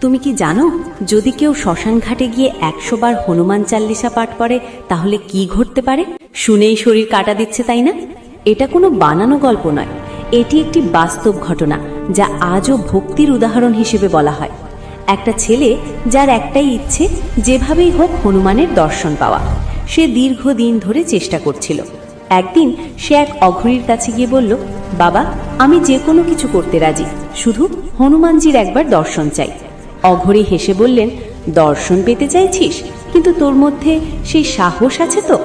তুমি কি জানো, যদি কেউ শ্মশান ঘাটে গিয়ে একশো বার হনুমান চাল্লিশা পাঠ করে, তাহলে কি ঘটতে পারে? শুনেই শরীর কাটা দিচ্ছে, তাই না? এটা কোনো বানানো গল্প নয়। এটি একটি বাস্তব ঘটনা, যা আজও ভক্তির উদাহরণ হিসেবে বলা হয়। একটা ছেলে, যার একটাই ইচ্ছে, যেভাবেই হোক হনুমানের দর্শন পাওয়া। সে দীর্ঘদিন ধরে চেষ্টা করছিল। একদিন সে এক অঘরীর কাছে গিয়ে বলল, বাবা, আমি যে কোনো কিছু করতে রাজি। শুধু হনুমানজির একবার দর্শন চাই। অঘরী হেসে বললেন, দর্শন পেতে চাইছিস? কিন্তু তোর মধ্যে সেই সাহস আছে তো?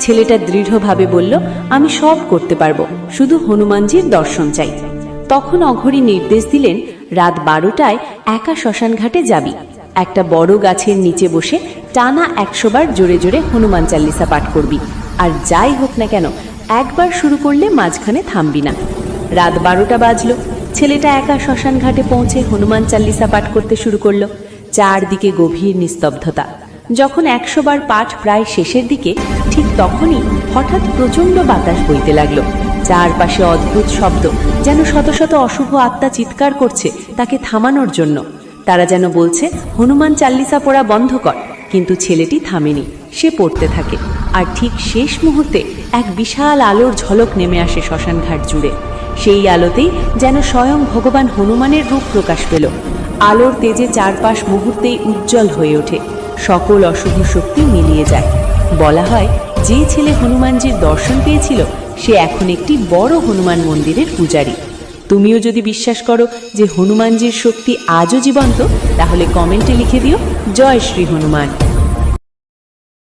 ছেলেটা দৃঢ়ভাবে বলল, আমি সব করতে পারব, শুধু হনুমানজির দর্শন চাই। তখন অঘরী নির্দেশ দিলেন, রাত বারোটায় একা শ্মশান ঘাটে যাবি। একটা বড় গাছের নিচে বসে টানা একশো বার জোরে জোরে হনুমান চাল্লিসা পাঠ করবি। আর যাই হোক না কেন, একবার শুরু করলে মাঝখানে থামবি না। রাত বারোটা বাজলো। ছেলেটা একা শ্মশান ঘাটে পৌঁছে হনুমান চাল্লিসা পাঠ করতে শুরু করল। চারদিকে গভীর নিস্তব্ধতা। যখন একশো বার পাঠ প্রায় শেষের দিকে, ঠিক তখনই হঠাৎ প্রচণ্ড বাতাস বইতে লাগল। চারপাশে অদ্ভুত শব্দ, যেন শত শত অশুভ আত্মা চিৎকার করছে তাকে থামানোর জন্য। তারা যেন বলছে, হনুমান চাল্লিসা পড়া বন্ধ কর। কিন্তু ছেলেটি থামেনি, সে পড়তে থাকে। আর ঠিক শেষ মুহূর্তে এক বিশাল আলোর ঝলক নেমে আসে শ্মশানঘাট জুড়ে। সেই আলোতেই যেন স্বয়ং ভগবান হনুমানের রূপ প্রকাশ পেল। আলোর তেজে চারপাশ মুহূর্তেই উজ্জ্বল হয়ে ওঠে। সকল অশুভ শক্তি মিলিয়ে যায়। বলা হয়, যে ছেলে হনুমানজির দর্শন পেয়েছিল, সে এখন একটি বড় হনুমান মন্দিরের পূজারী। তুমিও যদি বিশ্বাস করো যে হনুমানজির শক্তি আজও জীবন্ত, তাহলে কমেন্টে লিখে দিও, জয় শ্রী হনুমান।